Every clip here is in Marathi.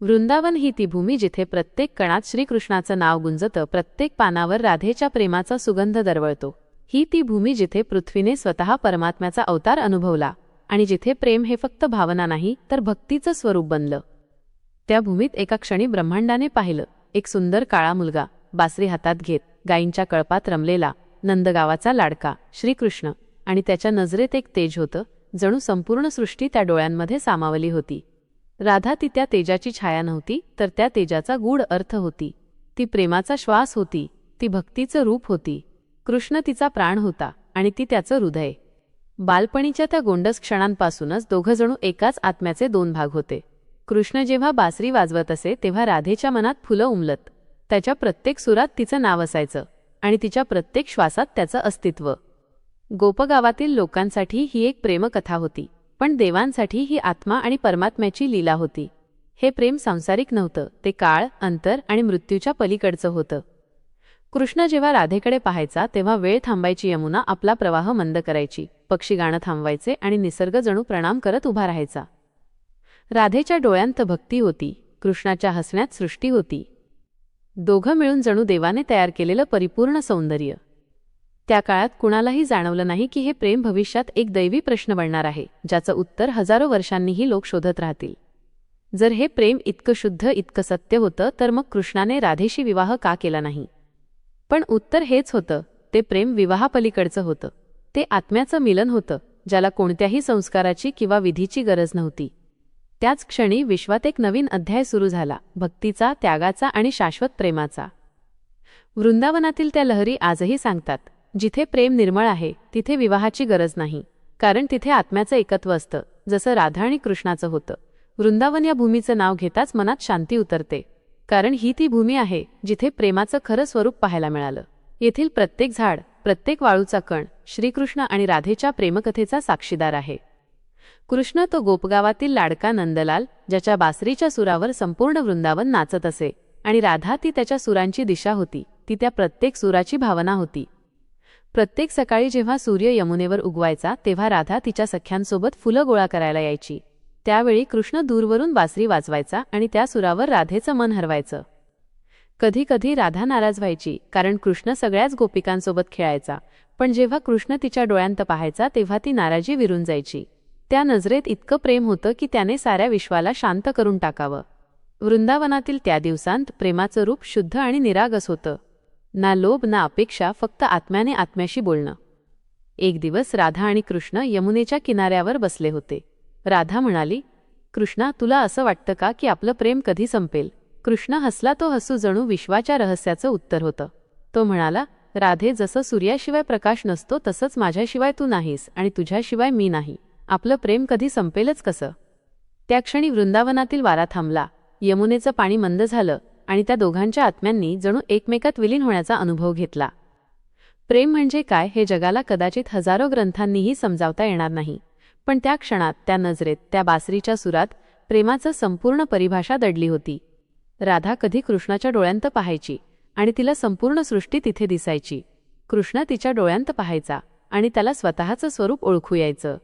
वृंदावन ही ती भूमी जिथे प्रत्येक कणात श्रीकृष्णाचं नाव गुंजतं प्रत्येक पानावर राधेच्या प्रेमाचा सुगंध दरवळतो. ही ती भूमी जिथे पृथ्वीने स्वतः परमात्म्याचा अवतार अनुभवला आणि जिथे प्रेम हे फक्त भावना नाही तर भक्तीचं स्वरूप बनलं. त्या भूमीत एका क्षणी ब्रह्मांडाने पाहिलं एक सुंदर काळा मुलगा बासरी हातात घेत गायींच्या कळपात रमलेला नंदगावाचा लाडका श्रीकृष्ण. आणि त्याच्या नजरेत एक तेज होतं जणू संपूर्ण सृष्टी त्या डोळ्यांमध्ये सामावली होती. राधा ती त्या तेजाची छाया नव्हती तर त्या तेजाचा गूढ अर्थ होती. ती प्रेमाचा श्वास होती ती भक्तीचं रूप होती. कृष्ण तिचा प्राण होता आणि ती त्याचं हृदय. बालपणीच्या त्या गोंडस क्षणांपासूनच दोघंजणू एकाच आत्म्याचे दोन भाग होते. कृष्ण जेव्हा बासरी वाजवत असे तेव्हा राधेच्या मनात फुलं उमलत. त्याच्या प्रत्येक सुरात तिचं नाव असायचं आणि तिच्या प्रत्येक श्वासात त्याचं अस्तित्व. गोपगावातील लोकांसाठी ही एक प्रेमकथा होती. पण देवांसाठी ही आत्मा आणि परमात्म्याची लीला होती. हे प्रेम सांसारिक नव्हतं ते काळ अंतर आणि मृत्यूच्या पलीकडचं होतं. कृष्ण जेव्हा राधेकडे पाहायचा तेव्हा वेळ थांबायची यमुना आपला प्रवाह मंद करायची पक्षी गाणं थांबवायचे आणि निसर्ग जणू प्रणाम करत उभा राहायचा. राधेच्या डोळ्यांत भक्ती होती कृष्णाच्या हसण्यात सृष्टी होती. दोघं मिळून जणू देवाने तयार केलेलं परिपूर्ण सौंदर्य. त्या काळात कुणालाही जाणवलं नाही की हे प्रेम भविष्यात एक दैवी प्रश्न बनणार आहे ज्याचं उत्तर हजारो वर्षांनीही लोक शोधत राहतील. जर हे प्रेम इतकं शुद्ध इतकं सत्य होतं तर मग कृष्णाने राधेशी विवाह का केला नाही? पण उत्तर हेच होतं ते प्रेम विवाहापलीकडचं होतं. ते आत्म्याचं मिलन होतं ज्याला कोणत्याही संस्काराची किंवा विधीची गरज नव्हती. त्याच क्षणी विश्वात एक नवीन अध्याय सुरू झाला भक्तीचा त्यागाचा आणि शाश्वत प्रेमाचा. वृंदावनातील त्या लहरी आजही सांगतात जिथे प्रेम निर्मळ आहे तिथे विवाहाची गरज नाही. कारण तिथे आत्म्याचं एकत्व असतं जसं राधा आणि कृष्णाचं होतं. वृंदावन या भूमीचं नाव घेताच मनात शांती उतरते. कारण ही ती भूमी आहे जिथे प्रेमाचं खरं स्वरूप पाहायला मिळालं. येथील प्रत्येक झाड प्रत्येक वाळूचा कण श्रीकृष्ण आणि राधेच्या प्रेमकथेचा साक्षीदार आहे. कृष्ण तो गोपगावातील लाडका नंदलाल ज्याच्या बासरीच्या सुरावर संपूर्ण वृंदावन नाचत असे आणि राधा ती त्याच्या सुरांची दिशा होती ती त्या प्रत्येक सुराची भावना होती. प्रत्येक सकाळी जेव्हा सूर्य यमुनेवर उगवायचा तेव्हा राधा तिच्या सख्यांसोबत फुलं गोळा करायला यायची. त्यावेळी कृष्ण दूरवरून बासरी वाजवायचा आणि त्या सुरावर राधेचं मन हरवायचं. कधी कधी राधा नाराज व्हायची कारण कृष्ण सगळ्याच गोपिकांसोबत खेळायचा पण जेव्हा कृष्ण तिच्या डोळ्यांत पाहायचा तेव्हा ती नाराजी विरून जायची. त्या नजरेत इतकं प्रेम होतं की त्याने साऱ्या विश्वाला शांत करून टाकावं. वृंदावनातील त्या दिवसांत प्रेमाचं रूप शुद्ध आणि निरागस होतं. ना लोभ ना अपेक्षा फक्त आत्म्याने आत्म्याशी बोलणं. एक दिवस राधा आणि कृष्ण यमुनेच्या किनाऱ्यावर बसले होते. राधा म्हणाली कृष्णा तुला असं वाटतं का की आपलं प्रेम कधी संपेल? कृष्ण हसला तो हसू जणू विश्वाच्या रहस्याचं उत्तर होतं. तो म्हणाला राधे जसं सूर्याशिवाय प्रकाश नसतो तसंच माझ्याशिवाय तू नाहीस आणि तुझ्याशिवाय मी नाही. आपलं प्रेम कधी संपेलच कसं? त्या क्षणी वृंदावनातील वारा थांबला. यमुनेचं पाणी मंद झालं. आणि त्या दोघांच्या आत्म्यांनी जणू एकमेकात विलीन होण्याचा अनुभव घेतला. प्रेम म्हणजे काय हे जगाला कदाचित हजारो ग्रंथांनीही समजावता येणार नाही पण त्या क्षणात त्या नजरेत त्या बासरीच्या सुरात प्रेमाचं संपूर्ण परिभाषा दडली होती. राधा कधी कृष्णाच्या डोळ्यांत पाहायची आणि तिला संपूर्ण सृष्टी तिथे दिसायची. कृष्ण तिच्या डोळ्यांत पाहायचा आणि त्याला स्वतःचं स्वरूप ओळखू यायचं.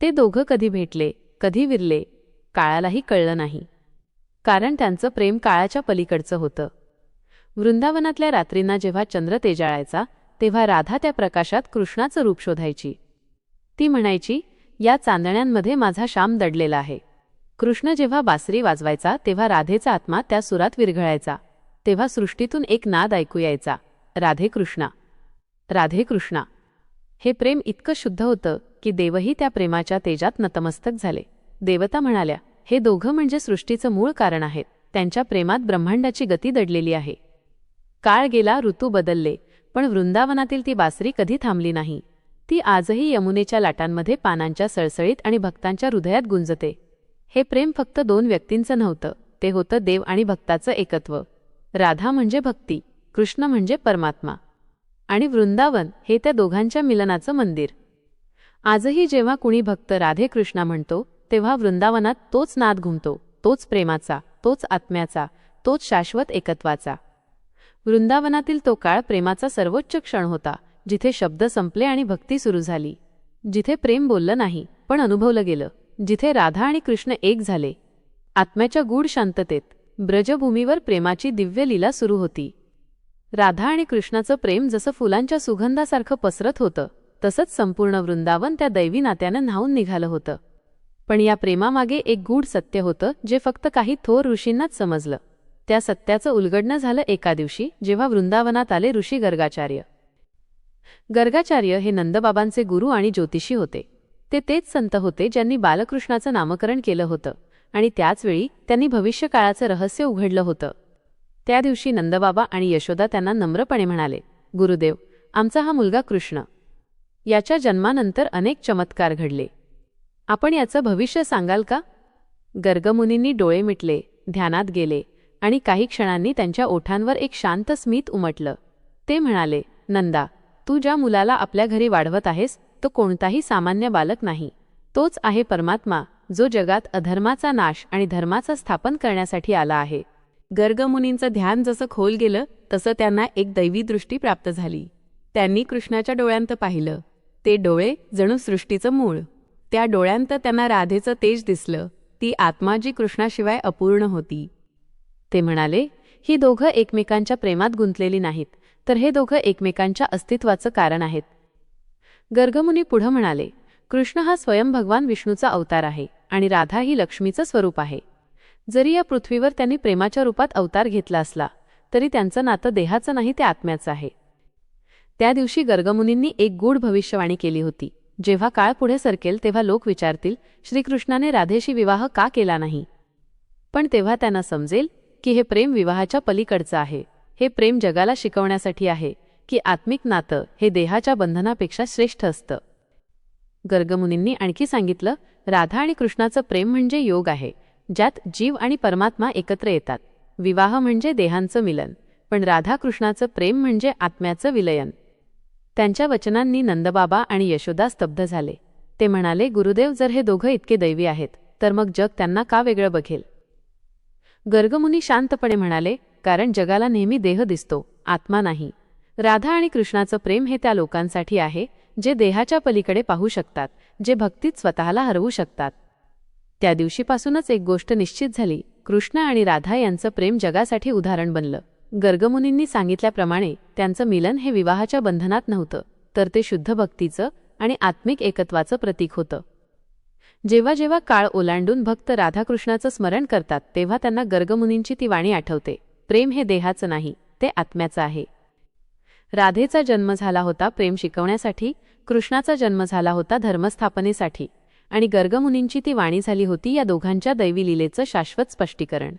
ते दोघं कधी भेटले कधी विरले काळालाही कळलं नाही. कारण त्यांचं प्रेम काळाच्या पलीकडचं होतं. वृंदावनातल्या रात्रींना जेव्हा चंद्र तेजाळायचा तेव्हा राधा त्या प्रकाशात कृष्णाचं रूप शोधायची. ती म्हणायची या चांदण्यांमध्ये माझा श्याम दडलेला आहे. कृष्ण जेव्हा बासरी वाजवायचा तेव्हा राधेचा आत्मा त्या सुरात विरघळायचा. तेव्हा सृष्टीतून एक नाद ऐकू यायचा. राधे कृष्णा. राधे कृष्णा. हे प्रेम इतकं शुद्ध होतं की देवही त्या प्रेमाच्या तेजात नतमस्तक झाले. देवता म्हणाल्या हे दोघं म्हणजे सृष्टीचं मूळ कारण आहेत. त्यांच्या प्रेमात ब्रह्मांडाची गती दडलेली आहे. काळ गेला ऋतू बदलले पण वृंदावनातील ती बासरी कधी थांबली नाही. ती आजही यमुनेच्या लाटांमध्ये पानांच्या सळसळीत आणि भक्तांच्या हृदयात गुंजते. हे प्रेम फक्त दोन व्यक्तींचं नव्हतं ते होतं देव आणि भक्ताचं एकत्व. राधा म्हणजे भक्ती कृष्ण म्हणजे परमात्मा. आणि वृंदावन हे त्या दोघांच्या मिलनाचं मंदिर. आजही जेव्हा कुणी भक्त राधे कृष्णा म्हणतो तेव्हा वृंदावनात तोच नाद घुमतो तोच प्रेमाचा तोच आत्म्याचा तोच शाश्वत एकत्वाचा. वृंदावनातील तो काळ प्रेमाचा सर्वोच्च क्षण होता जिथे शब्द संपले आणि भक्ती सुरू झाली. जिथे प्रेम बोललं नाही पण अनुभवलं गेलं. जिथे राधा आणि कृष्ण एक झाले. आत्म्याच्या गूढ शांततेत ब्रजभूमीवर प्रेमाची दिव्य लीला सुरू होती. राधा आणि कृष्णाचं प्रेम जसं फुलांच्या सुगंधासारखं पसरत होतं तसंच संपूर्ण वृंदावन त्या दैवी नात्यानं न्हावून निघालं होतं. पण या प्रेमामागे एक गूढ सत्य होतं जे फक्त काही थोर ऋषींनाच समजलं. त्या सत्याचं उलगडणं झालं एका दिवशी जेव्हा वृंदावनात आले ऋषी गर्गाचार्य. गर्गाचार्य हे नंदबाबांचे गुरु आणि ज्योतिषी होते. ते तेच संत होते ज्यांनी बालकृष्णाचं नामकरण केलं होतं आणि त्याचवेळी त्यांनी भविष्यकाळाचं रहस्य उघडलं होतं. त्या दिवशी नंदबाबा आणि यशोदा त्यांना नम्रपणे म्हणाले गुरुदेव आमचा हा मुलगा कृष्ण. याच्या जन्मानंतर अनेक चमत्कार घडले. आपण याचं भविष्य सांगाल का? गर्गमुनींनी डोळे मिटले ध्यानात गेले आणि काही क्षणांनी त्यांच्या ओठांवर एक शांत स्मित उमटलं. ते म्हणाले नंदा तू ज्या मुलाला आपल्या घरी वाढवत आहेस तो कोणताही सामान्य बालक नाही. तोच आहे परमात्मा जो जगात अधर्माचा नाश आणि धर्माचा स्थापन करण्यासाठी आला आहे. गर्गमुनींचं ध्यान जसं खोल गेलं तसं त्यांना एक दैवी दृष्टी प्राप्त झाली. त्यांनी कृष्णाच्या डोळ्यांत पाहिलं. ते डोळे जणू सृष्टीचं मूळ. त्या डोळ्यांत त्यांना राधेचं तेज दिसलं. ती आत्मा जी कृष्णाशिवाय अपूर्ण होती. ते म्हणाले ही दोघं एकमेकांच्या प्रेमात गुंतलेली नाहीत तर हे दोघं एकमेकांच्या अस्तित्वाचं कारण आहेत. गर्गमुनी पुढं म्हणाले कृष्ण हा स्वयं भगवान विष्णूचा अवतार आहे आणि राधा ही लक्ष्मीचं स्वरूप आहे. जरी या पृथ्वीवर त्यांनी प्रेमाच्या रूपात अवतार घेतला असला तरी त्यांचं नातं देहाचं नाही ते आत्म्याचं आहे. त्या दिवशी गर्गमुनींनी एक गूढ भविष्यवाणी केली होती. जेव्हा काळ पुढे सरकेल तेव्हा लोक विचारतील श्रीकृष्णाने राधेशी विवाह का केला नाही? पण तेव्हा त्यांना समजेल की हे प्रेम विवाहाच्या पलीकडचं आहे. हे प्रेम जगाला शिकवण्यासाठी आहे की आत्मिक नातं हे देहाच्या बंधनापेक्षा श्रेष्ठ असतं. गर्गमुनींनी आणखी सांगितलं राधा आणि कृष्णाचं प्रेम म्हणजे योग आहे ज्यात जीव आणि परमात्मा एकत्र येतात. विवाह म्हणजे देहांचं मिलन पण राधा कृष्णाचं प्रेम म्हणजे आत्म्याचं विलयन. त्यांच्या वचनांनी नंदबाबा आणि यशोदा स्तब्ध झाले. ते म्हणाले गुरुदेव जर हे दोघं इतके दैवी आहेत तर मग जग त्यांना का वेगळं बघेल? गर्गमुनी शांतपणे म्हणाले कारण जगाला नेहमी देह दिसतो आत्मा नाही. राधा आणि कृष्णाचं प्रेम हे त्या लोकांसाठी आहे जे देहाच्या पलीकडे पाहू शकतात जे भक्तीत स्वतःला हरवू शकतात. त्या दिवशीपासूनच एक गोष्ट निश्चित झाली. कृष्ण आणि राधा यांचं प्रेम जगासाठी उदाहरण बनलं. गर्गमुनींनी सांगितल्याप्रमाणे त्यांचं मिलन हे विवाहाच्या बंधनात नव्हतं तर ते शुद्ध भक्तीचं आणि आत्मिक एकत्वाचं प्रतीक होतं. जेव्हा जेव्हा काळ ओलांडून भक्त राधाकृष्णाचं स्मरण करतात तेव्हा त्यांना गर्गमुनींची ती वाणी आठवते. प्रेम हे देहाचं नाही ते आत्म्याचं आहे. राधेचा जन्म झाला होता प्रेम शिकवण्यासाठी कृष्णाचा जन्म झाला होता धर्मस्थापनेसाठी आणि गर्गमुनींची ती वाणी झाली होती या दोघांच्या दैवी लीलेचं शाश्वत स्पष्टीकरण.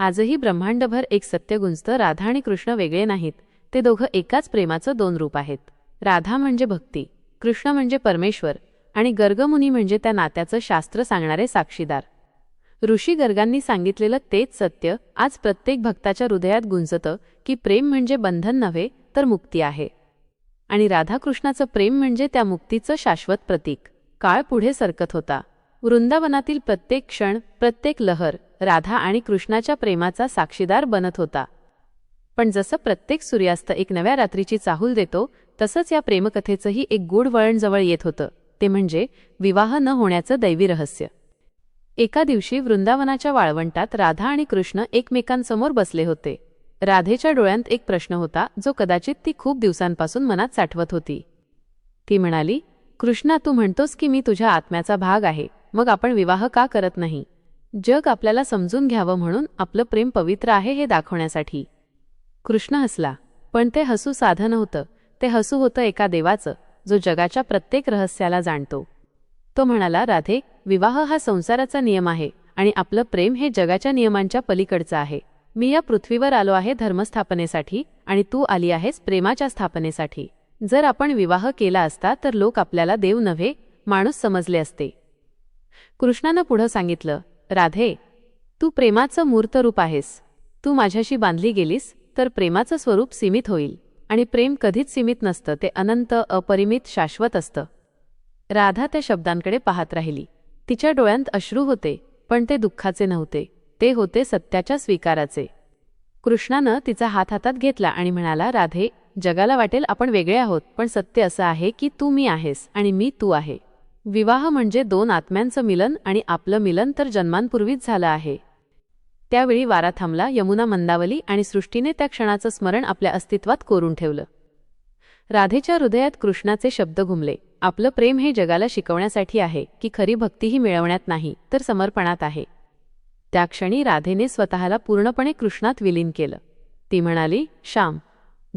आजही ब्रह्मांडभर एक सत्य गुंजतं राधा आणि कृष्ण वेगळे नाहीत. ते दोघं एकाच प्रेमाचं दोन रूप आहेत. राधा म्हणजे भक्ती कृष्ण म्हणजे परमेश्वर आणि गर्गमुनी म्हणजे त्या नात्याचं शास्त्र सांगणारे साक्षीदार. ऋषी गर्गांनी सांगितलेलं तेच सत्य आज प्रत्येक भक्ताच्या हृदयात गुंजतं की प्रेम म्हणजे बंधन नव्हे तर मुक्ती आहे. आणि राधाकृष्णाचं प्रेम म्हणजे त्या मुक्तीचं शाश्वत प्रतीक. काळ पुढे सरकत होता. वृंदावनातील प्रत्येक क्षण प्रत्येक लहर राधा आणि कृष्णाच्या प्रेमाचा साक्षीदार बनत होता. पण जसं प्रत्येक सूर्यास्त एक नव्या रात्रीची चाहूल देतो तसंच या प्रेमकथेचंही एक गूढ वळण जवळ येत होतं. ते म्हणजे विवाह न होण्याचं दैवी रहस्य. एका दिवशी वृंदावनाच्या वाळवंटात राधा आणि कृष्ण एकमेकांसमोर बसले होते. राधेच्या डोळ्यांत एक प्रश्न होता जो कदाचित ती खूप दिवसांपासून मनात साठवत होती. ती म्हणाली कृष्णा तू म्हणतोस की मी तुझ्या आत्म्याचा भाग आहे. मग आपण विवाह का करत नाही? जग आपल्याला समजून घ्यावं म्हणून आपलं प्रेम पवित्र आहे हे दाखवण्यासाठी. कृष्ण हसला पण ते हसू साधं नव्हतं. ते हसू होतं एका देवाचं जो जगाच्या प्रत्येक रहस्याला जाणतो. तो म्हणाला राधे विवाह हा संसाराचा नियम आहे आणि आपलं प्रेम हे जगाच्या नियमांच्या पलीकडचं आहे. मी या पृथ्वीवर आलो आहे धर्मस्थापनेसाठी आणि तू आली आहेस प्रेमाच्या स्थापनेसाठी. जर आपण विवाह केला असता तर लोक आपल्याला देव नव्हे माणूस समजले असते. कृष्णानं पुढं सांगितलं राधे तू प्रेमाचं मूर्त रूप आहेस. तू माझ्याशी बांधली गेलीस तर प्रेमाचं स्वरूप सीमित होईल. आणि प्रेम कधीच सीमित नसतं ते अनंत अपरिमित शाश्वत असतं. राधा त्या शब्दांकडे पाहत राहिली. तिच्या डोळ्यांत अश्रू होते पण ते दुःखाचे नव्हते. ते होते सत्याच्या स्वीकाराचे. कृष्णानं तिचा हात हातात घेतला आणि म्हणाला राधे जगाला वाटेल आपण वेगळे आहोत पण सत्य असं आहे की तू मी आहेस आणि मी तू आहे. विवाह म्हणजे दोन आत्म्यांचं मिलन आणि आपलं मिलन तर जन्मांपूर्वीच झालं आहे. त्यावेळी वारा थांबला यमुना मंदावली आणि सृष्टीने त्या क्षणाचं स्मरण आपल्या अस्तित्वात कोरून ठेवलं. राधेच्या हृदयात कृष्णाचे शब्द घुमले आपलं प्रेम हे जगाला शिकवण्यासाठी आहे की खरी भक्तीही मिळवण्यात नाही तर समर्पणात आहे. त्या क्षणी राधेने स्वतःला पूर्णपणे कृष्णात विलीन केलं. ती म्हणाली श्याम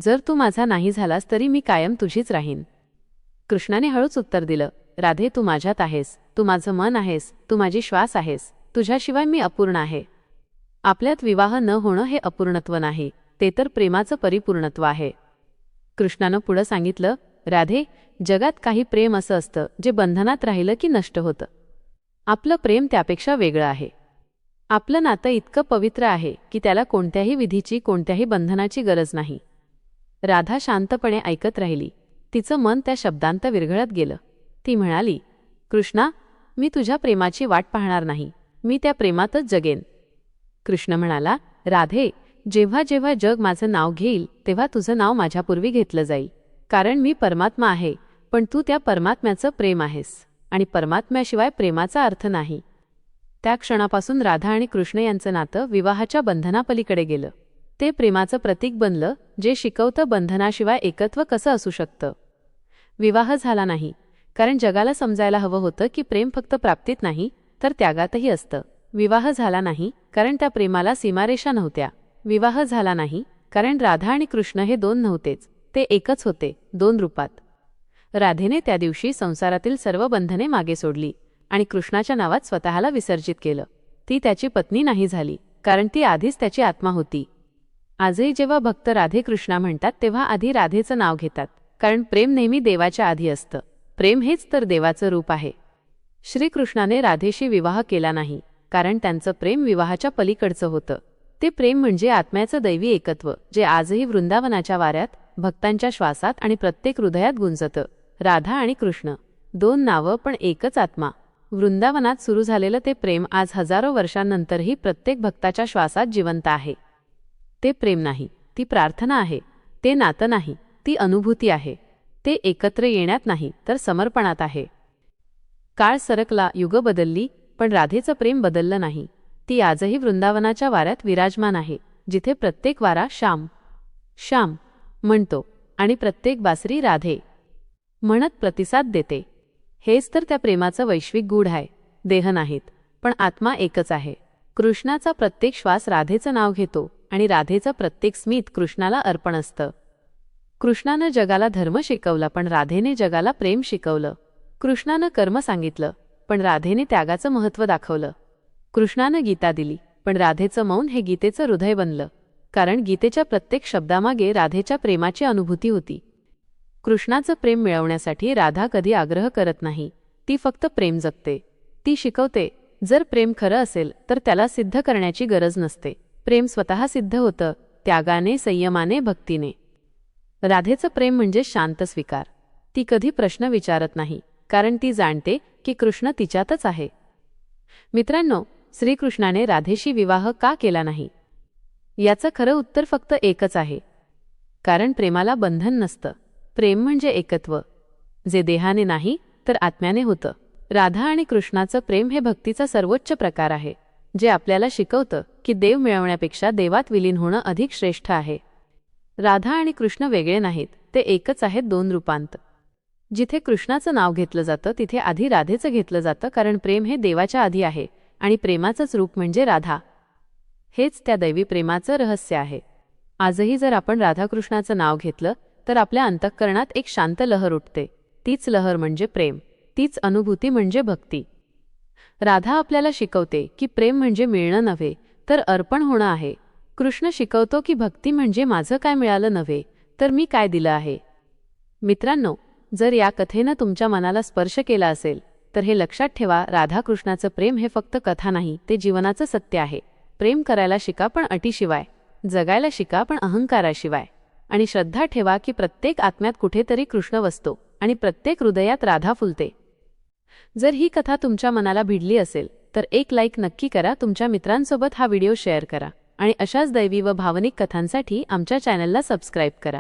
जर तू माझा नाही झालास तरी मी कायम तुझीच राहीन. कृष्णाने हळूच उत्तर दिलं राधे तू माझ्यात आहेस. तू माझं मन आहेस. तू माझी श्वास आहेस. तुझ्याशिवाय मी अपूर्ण आहे. आपल्यात विवाह न होणं हे अपूर्णत्व नाही. ते तर प्रेमाचं परिपूर्णत्व आहे. कृष्णानं पुढं सांगितलं राधे जगात काही प्रेम असं असतं जे बंधनात राहिलं की नष्ट होतं. आपलं प्रेम त्यापेक्षा वेगळं आहे. आपलं नातं इतकं पवित्र आहे की त्याला कोणत्याही विधीची कोणत्याही बंधनाची गरज नाही. राधा शांतपणे ऐकत राहिली. तिचं मन त्या शब्दांत विरघळत गेलं. ती म्हणाली कृष्णा मी तुझ्या प्रेमाची वाट पाहणार नाही मी त्या प्रेमातच जगेन. कृष्ण म्हणाला राधे जेव्हा जेव्हा जग माझं नाव घेईल तेव्हा तुझं नाव माझ्यापूर्वी घेतलं जाईल कारण मी परमात्मा आहे पण तू त्या परमात्म्याचं प्रेम आहेस आणि परमात्म्याशिवाय प्रेमाचा अर्थ नाही. त्या क्षणापासून राधा आणि कृष्ण यांचं नातं विवाहाच्या बंधनापलीकडे गेलं. ते प्रेमाचं प्रतीक बनलं जे शिकवतं बंधनाशिवाय एकत्व कसं असू शकतं? विवाह झाला नाही कारण जगाला समजायला हवं होतं की प्रेम फक्त प्राप्तीत नाही तर त्यागातही असतं. विवाह झाला नाही कारण त्या प्रेमाला सीमारेषा नव्हत्या. विवाह झाला नाही कारण राधा आणि कृष्ण हे दोन नव्हतेच ते एकच होते दोन रूपात. राधेने त्या दिवशी संसारातील सर्व बंधने मागे सोडली आणि कृष्णाच्या नावात स्वतःला विसर्जित केलं. ती त्याची पत्नी नाही झाली कारण ती आधीच त्याची आत्मा होती. आजही जेव्हा भक्त राधे कृष्णा म्हणतात तेव्हा आधी राधेचं नाव घेतात कारण प्रेम नेहमी देवाच्या आधी असतं. प्रेम हेच तर देवाचं रूप आहे. श्रीकृष्णाने राधेशी विवाह केला नाही कारण त्यांचं प्रेम विवाहाच्या पलीकडचं होतं. ते प्रेम म्हणजे आत्म्याचं दैवी एकत्व जे आजही वृंदावनाच्या वाऱ्यात भक्तांच्या श्वासात आणि प्रत्येक हृदयात गुंजतं. राधा आणि कृष्ण दोन नावं पण एकच आत्मा. वृंदावनात सुरू झालेलं ते प्रेम आज हजारो वर्षांनंतरही प्रत्येक भक्ताच्या श्वासात जिवंत आहे. ते प्रेम नाही ती प्रार्थना आहे. ते नातं नाही ती अनुभूती आहे. ते एकत्र येण्यात नाही तर समर्पणात आहे. काळ सरकला युग बदलली पण राधेचं प्रेम बदललं नाही. ती आजही वृंदावनाच्या वाऱ्यात विराजमान आहे जिथे प्रत्येक वारा श्याम श्याम म्हणतो आणि प्रत्येक बासरी राधे म्हणत प्रतिसाद देते. हेच तर त्या प्रेमाचं वैश्विक गूढ आहे देह नाहीत पण आत्मा एकच आहे. कृष्णाचा प्रत्येक श्वास राधेचं नाव घेतो आणि राधेचं प्रत्येक स्मित कृष्णाला अर्पण असतं. कृष्णानं जगाला धर्म शिकवला पण राधेने जगाला प्रेम शिकवलं. कृष्णानं कर्म सांगितलं पण राधेने त्यागाचं महत्त्व दाखवलं. कृष्णानं गीता दिली पण राधेचं मौन हे गीतेचं हृदय बनलं कारण गीतेच्या प्रत्येक शब्दामागे राधेच्या प्रेमाची अनुभूती होती. कृष्णाचं प्रेम मिळवण्यासाठी राधा कधी आग्रह करत नाही ती फक्त प्रेम जगते. ती शिकवते जर प्रेम खरं असेल तर त्याला सिद्ध करण्याची गरज नसते. प्रेम स्वतः सिद्ध होतं त्यागाने संयमाने भक्तीने. राधेचं प्रेम म्हणजे शांत स्वीकार. ती कधी प्रश्न विचारत नाही कारण ती जाणते की कृष्ण तिच्यातच आहे. मित्रांनो श्रीकृष्णाने राधेशी विवाह का केला नाही? याचं खरं उत्तर फक्त एकच आहे. कारण प्रेमाला बंधन नसतं. प्रेम म्हणजे एकत्व. जे देहाने नाही तर आत्म्याने होतं. राधा आणि कृष्णाचं प्रेम हे भक्तीचा सर्वोच्च प्रकार आहे जे आपल्याला शिकवतं की देव मिळवण्यापेक्षा देवात विलीन होणं अधिक श्रेष्ठ आहे. राधा आणि कृष्ण वेगळे नाहीत. ते एकच आहेत दोन रूपांत. जिथे कृष्णाचं नाव घेतलं जातं तिथे आधी राधेचं घेतलं जातं कारण प्रेम हे देवाच्या आधी आहे आणि प्रेमाचंच रूप म्हणजे राधा. हेच त्या दैवी प्रेमाचं रहस्य आहे. आजही जर आपण राधाकृष्णाचं नाव घेतलं तर आपल्या अंतःकरणात एक शांत लहर उठते. तीच लहर म्हणजे प्रेम. तीच अनुभूती म्हणजे भक्ती. राधा आपल्याला शिकवते की प्रेम म्हणजे मिळणं नव्हे तर अर्पण होणं आहे. कृष्ण शिकवतो की भक्ती म्हणजे माझं काय मिळालं नव्हे तर मी काय दिलं आहे. मित्रांनो जर या कथेनं तुमच्या मनाला स्पर्श केला असेल तर हे लक्षात ठेवा राधाकृष्णाचं प्रेम हे फक्त कथा नाही ते जीवनाचं सत्य आहे. प्रेम करायला शिका पण अटीशिवाय जगायला शिका पण अहंकाराशिवाय. आणि श्रद्धा ठेवा की प्रत्येक आत्म्यात कुठेतरी कृष्ण वसतो आणि प्रत्येक हृदयात राधा फुलते. जर ही कथा तुमच्या मनाला भिडली असेल तर एक लाईक नक्की करा तुमच्या मित्रांसोबत हा व्हिडिओ शेअर करा. आणि अशाच दैवी व भावनिक कथांसाठी आमच्या चॅनलला सबस्क्राईब करा.